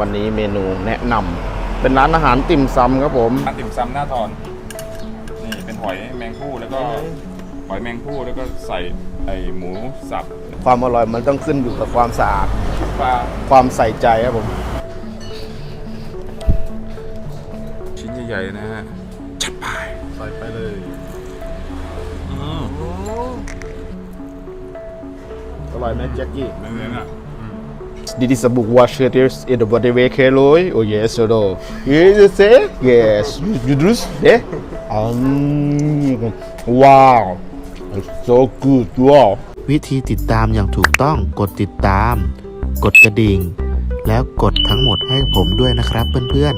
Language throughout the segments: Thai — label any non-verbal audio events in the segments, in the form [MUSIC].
วันนี้เมนูแนะนำเป็นร้านอาหารติ่มซำครับผม ร้านติ่มซำหน้าทอน นี่เป็นหอยแมงผู้แล้วก็หอยแมงผู้แล้วก็ใส่ไอหมูสับความอร่อยมันต้องขึ้นอยู่กับความสะอาด ปลาความใส่ใจครับผม ชิ้นใหญ่ๆนะฮะจัดไปใส่ไปเลยอืมอร่อยไหมแจ็คกี้ เนื้อๆอะ Dit is a book wash it is in the body way keloi. Oh yes, so do. Yes, you say? Yes. You do this? Eh? Um, wow. It's so good. Wow. วิธีติดตามอย่างถูกต้องกดติดตาม กดกระดิ่ง แล้วกดทั้งหมดให้ผมด้วยนะครับเพื่อน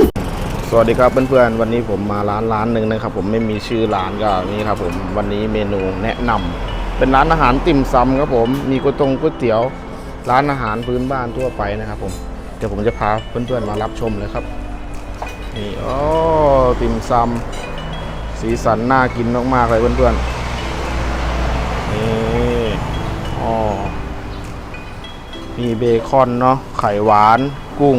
ๆ สวัสดีครับเพื่อนๆวันนี้ผมมาร้านร้านหนึ่งนะครับ ผมไม่มีชื่อร้านก็นี่ครับผมวันนี้เมนูแนะนำเป็นร้านอาหารติ่มซำครับผมมีก๋วยตงก๋วยเตี๋ยว ร้านอาหารพื้นบ้านทั่วไปนะครับผมเดี๋ยวผมจะพาเพื่อนๆมารับชมเลยครับนี่โอ้ติ่มซำสีสันน่ากินมากๆเลยเพื่อนๆนี่อ๋อมีเบคอนเนาะไข่หวานกุ้ง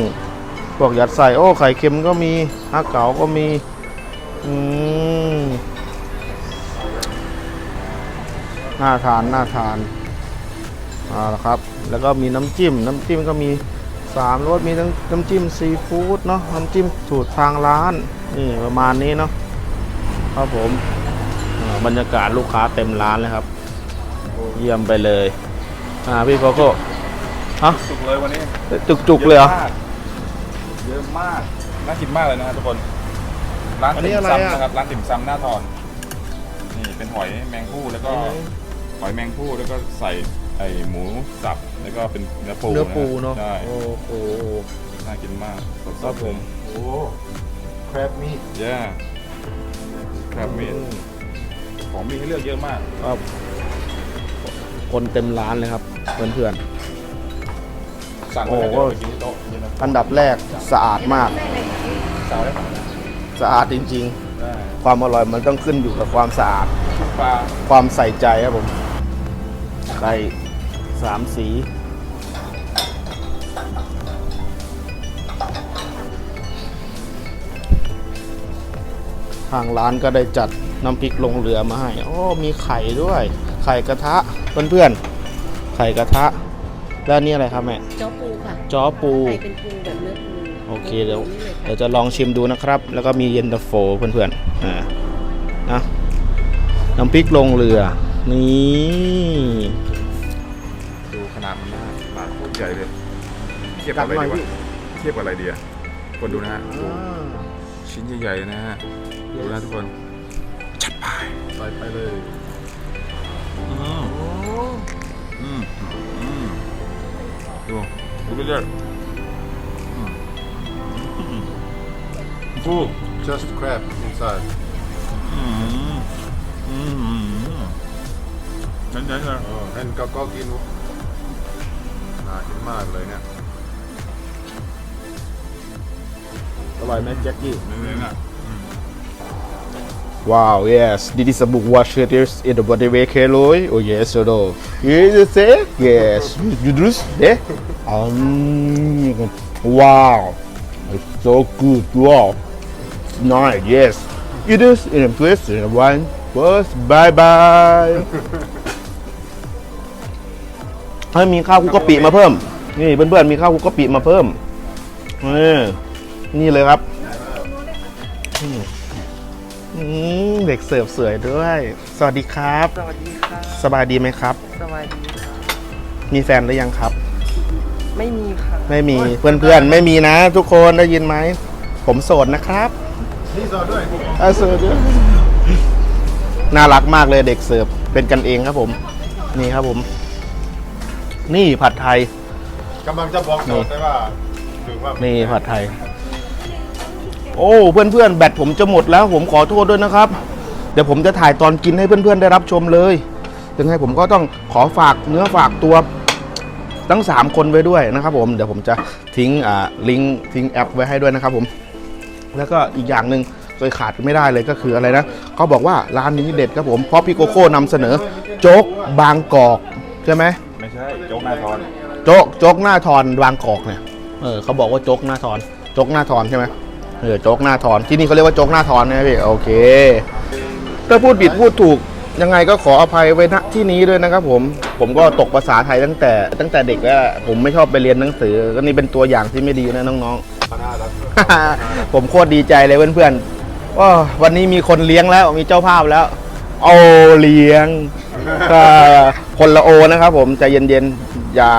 พวกยัดใส่โอ้ไข่เค็มก็มีฮักเก๋าก็มีอืมน่าทานน่าทาน เอาละครับ แล้วก็มีน้ำจิ้ม น้ำจิ้มก็มีสามรสมีทั้งน้ำจิ้มซีฟู้ดเนาะน้ำจิ้มสูตรทางร้านนี่ประมาณนี้เนาะครับผมอ่าบรรยากาศลูกค้าเต็มร้านเลยครับ เยี่ยมไปเลย อ่าพี่โกโก้ฮะสุกเลยวันนี้จุกๆเลยเหรอเยอะมากน่ากินมากเลยนะฮะทุกคน ร้านอันนี้ติ่มอะไรอะซำนะครับร้านติ่มซำหน้าทอนนี่เป็นหอยแมงผู้แล้วก็หอยแมงผู้แล้วก็ใส่ ไอหมูสับแล้วก็เป็นเนื้อปูเนื้อปูเนาะใช่โอ้โหน่ากินมากสดๆครับผมโอ้แครบมีดเย้ครับมีของมีให้เลือกเยอะมากครับคนเต็มร้านเลยครับ เพื่อนสั่งโอ้ไปโหแล้วเดี๋ยวไปกินที่โต๊ะนี่นะๆอันดับแรกสะอาดมากสั่งได้สะอาดจริงได้ๆความอร่อยมันต้องขึ้นอยู่กับความสะอาดปลาความใส่ใจครับผมไข่ สามสี ทางร้านก็ได้จัดน้ำพริกลงเรือมาให้ โอ้ มีไข่ด้วย ไข่กระทะ เพื่อนๆ ไข่กระทะ แล้วนี่อะไรครับแม่ จ้อปูค่ะจ้อปู ไข่เป็นปูแบบเนื้อปูโอเคเดี๋ยวนี่เลยค่ะเดี๋ยวจะลองชิมดูนะครับ แล้วก็มีเย็นตาโฟเพื่อนๆอ่านะน้ำพริกลงเรือ นี่ ปลาโคตรใหญ่เลย เทียบกักับดอะไรหน่อยดีพี่วะ เทียบกับอะไรดีอะคนดูนะฮะดูชิ้นใหญ่ๆนะฮะ ดูนะทุกคนใส่ไปเลยอืมอืมอืมดูดูไปเรื่อยอืมอืมฟู just crab inside อืมอืมอืมนั่นๆเลยเออเห็นก็ก็กินน่ ากินมากเลยเนี่ย อร่อยไหมแจ็คกี้ เนื้อๆอ่ะ Wow, yes. This is a book wash it is in the body way keloi. Oh yes, so do. Yes, you say? Yes. You do this? Eh? Um, wow. It's so good. Wow. It's nice, yes. It is in a place in a one. First, bye bye. [LAUGHS] ให้มีข้าวคุกกะปิมาเพิ่ม นี่เพื่อนๆมีข้าวคุกกะปิมาเพิ่มนี่นี่เลยครับอืมเด็กเสิร์ฟสวยด้วย สวัสดีครับ สวัสดีค่ะสบายดีไหมครับสวัสดีค่ะมีแฟนหรือยังครับ ไม่มีค่ะ ไม่มีเพื่อนๆ ไม่มีนะ ทุกคนได้ยินไหม ผมโสดนะครับ นี่ซอสด้วยอะโสดด้วย น่ารักมากเลยเด็กเสิร์ฟเป็นกันเองครับผม นี่ครับผม นี่ผัดไทย กำลังจะบอกต่อแต่ว่าถึงว่านี่ผัดไทย โอ้เพื่อนๆแบตผมจะหมดแล้วผมขอโทษด้วยนะครับ เดี๋ยวผมจะถ่ายตอนกินให้เพื่อนๆได้รับชมเลยยังไงผมก็ต้องขอฝากเนื้อฝากตัวทั้ง 3 คนไว้ด้วยนะครับผมเดี๋ยวผมจะทิ้งอ่าลิงก์ทิ้งแอปไว้ให้ด้วยนะครับผม แล้วก็อีกอย่างหนึ่งโดยขาดไม่ได้เลยก็คืออะไรนะเขาบอกว่าร้านนี้เด็ดครับผมเพราะพี่โกโก้นำเสนอโจ๊กบางกอกใช่ไหม ไม่ใช่โจ๊กหน้าทอนโจ๊กโจ๊กหน้าทอนบางกอกเนี่ยเออเขาบอกว่าโจ๊กหน้าทอนโจ๊กหน้าทอนใช่ไหมเออโจ๊กหน้าทอนที่นี่เขาเรียกว่าโจ๊กหน้าทอนนะพี่โอเค ถ้าพูดผิดพูดถูกยังไงก็ขออภัยไว้ณที่นี้ด้วยนะครับผม ผมก็ตกภาษาไทยตั้งแต่ ตั้งแต่เด็กแล้วผมไม่ชอบไปเรียนหนังสือ ก็นี่เป็นตัวอย่างที่ไม่ดีนะน้องๆผมโคตรดีใจเลยเพื่อนๆว่าวันนี้มีคนเลี้ยงแล้วมีเจ้าภาพแล้ว โอเลี้ยงก็คนละโอนะครับผมใจเย็นๆ อย่า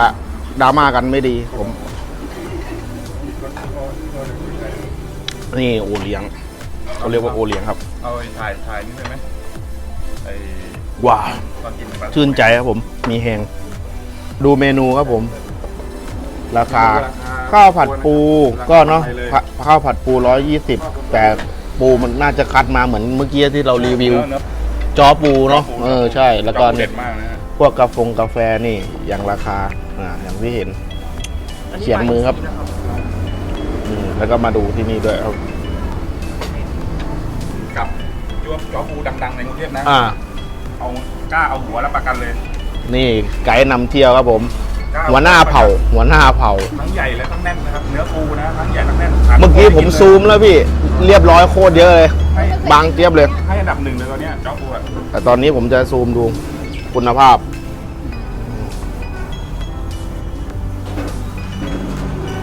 ดราม่ากันไม่ดีผม นี่โอเลี้ยงเขาเรียกว่าโอเลี้ยงครับ เอาไอ้ถ่ายถ่ายนี่ได้ไหมไอ้ว้าวตอนกินแบบชื่นใจครับผม มีแหงดูเมนูครับผม ราคา ข้าวผัดปูก็เนาะข้าข้าวผัดปูร้อยยี่สิบแต่ปูมันน่าจะคัดมาเหมือนเมื่อกี้ที่เรารีวิว เนอะ จอปูเนาะเออใช่แล้วก็เด็เนี่ยดมากนะฮะพวกกาแฟงกาแฟนี่อย่างราคาอ่าอย่างที่เห็น เขียนมือครับ อืมแล้วก็มาดูที่นี่ด้วยครับ กับยวบจอปูดังๆในกรุงเทพนะ อ่า เอากล้าเอาหัวแล้วประกันเลย นี่ไกด์นำเที่ยวครับผมกล้ หัวหน้าเผ่า หัวหน้าเผ่า ทั้งใหญ่และทั้งแน่นนะครับ เนื้อปูนะทั้งใหญ่ทั้งแน่นเมื่อกี้ผมซูมแล้วพี่ เรียบร้อยโคตรเยอะเลย ให้บางเจี๊ยบเลย ให้อันดับหนึ่งเลยตอนเนี้ยจอปูอะแต่ตอนนี้ผมจะซูมดูคุณภาพ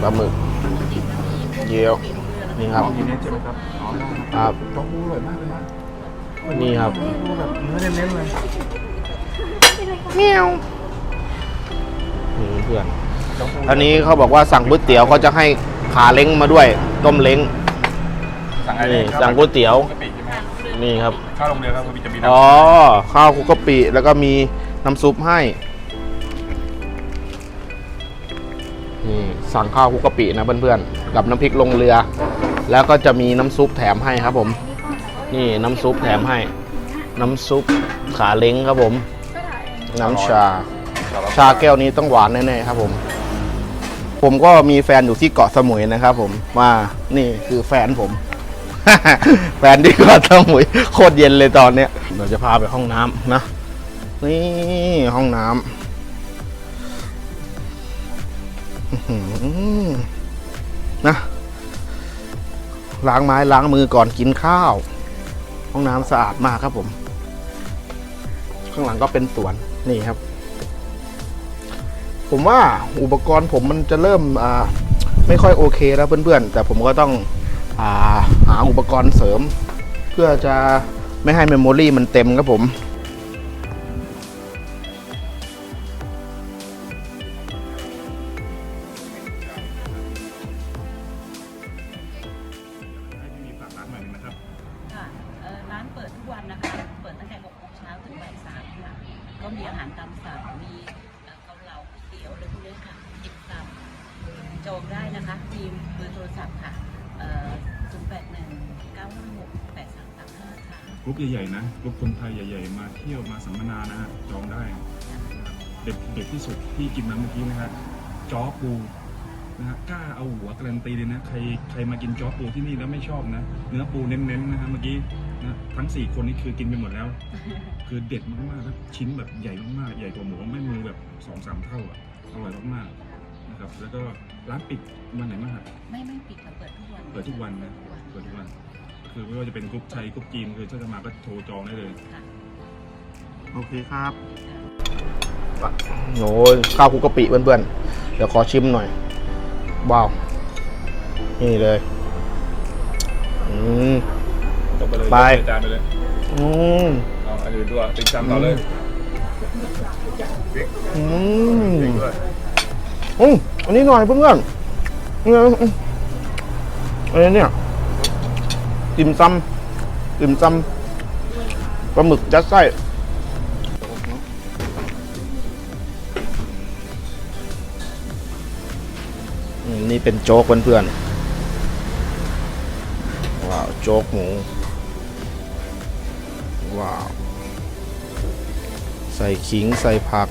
ปลาหมึก เยียว นี่ครับ ของทีนี้ใช่ไหมครับอ๋อได้ครับครับจอปูอร่อยมากเลยฮะนี่ครับ ปูแบบเนื้อเน้นๆเลย นี่เพื่อนจอปูอันนี้เขาบอกว่าสั่งก๋วยเตี๋ยวเขาจะให้ขาเล้งมาด้วย ต้มเล้งสั่งอะไรนี่ครับสั่งก๋วยเตี๋ยวกะปิใช่ไหมนี่ครับข้าวโรงเรียนครับคือจะมีน้ำอ๋อข้าวคลุกกะปิแล้วก็มีน้ำซุปให้นี่สั่งข้าวคลุกกะปินะเพื่อนๆกับน้ำพริกลงเรือ แล้วก็จะมีน้ำซุปแถมให้ครับผม นี่น้ำซุปแถมให้ น้ำซุปขาเล้งครับผม น้ำชา ชาแก้วนี้ต้องหวานแน่ๆครับผม ผมก็มีแฟนอยู่ที่เกาะสมุยนะครับผมว่านี่คือแฟนผม แฟนที่เกาะสมุยโคตรเย็นเลยตอนเนี้ยเดี๋ยวจะพาไปห้องน้ำนะ นี่ห้องน้ำอื้อหือนะล้างไม้ล้างมือก่อนกินข้าว ห้องน้ำสะอาดมากครับผม ข้างหลังก็เป็นสวนนี่ครับ ผมว่าอุปกรณ์ผมมันจะเริ่มไม่ค่อยโอเคแล้วเพื่อนๆ แต่ผมก็ต้องอาหาอุปกรณ์เสริม เพื่อจะไม่ให้เมมโมรี่มันเต็มครับผมมีฝากร้านหน่อยหนึงนะครับร้านเปิดทุกวันนะคะ เปิดตั้งแต่6โมงเช้าถึงบ่ายสามค่ะ ก็มีอาหารตามสั่ง มี เตี๋ยวอะไรพวกนี้ค่ะติดตามจองได้นะคะมีมเบอร์โทรศัพท์ค่ะเอ่อ081 956 8335ค่ะกรุ๊ปใหญ่ๆนะกรุ๊ปคนไทยใหญ่ ๆ มาเที่ยวมาสัมมนานะฮะจองได้เด็ดเด็ดที่สุดที่กินมาเมื่อกี้นะฮะจ้อปูนะฮะกล้าเอาหัวการันตีเลยนะใครใครมากินจ้อปูที่นี่แล้วไม่ชอบนะ เนื้อปูเน้นๆนะฮะเมื่อกี้ นะทั้งสี่คนนี้คือกินไปหมดแล้ว คือเด็ดมากๆนะชิ้นแบบใหญ่มากๆ ใหญ่กว่าหมูไม่มือแบบสองสามเท่าอะอร่อยมากๆนะครับแล้วก็ร้านปิดวันไหนบ้างฮะไม่ไม่ปิดค่ะเปิดทุกวันเปิดทุกวันนะเปิดทุกวัน คือไม่ว่าจะเป็นกรุ๊ปไทยกรุ๊ปจีนคือถ้าจะมาก็โทรจองได้เลยค่ะโอเคครับโอ้ยข้าวคลุกกะปิเพื่อนๆ เดี๋ยวขอชิมหน่อย ว้าว นี่เลย อืม ตกไปเลยไปจานไปเลยอืมเอาอันอื่นด้วยติดจานต่อเลยอืมพริกด้วยอืมอันนี้หน่อยเพื่อนๆนี่นะอืมอันนี้เนี่ยติ่มซำติ่มซำปลาหมึกยัดไส้อืมนี่เป็นโจ๊กเพื่อนๆว้าวโจ๊กหมู ว้าว ใส่ขิงใส่ผัก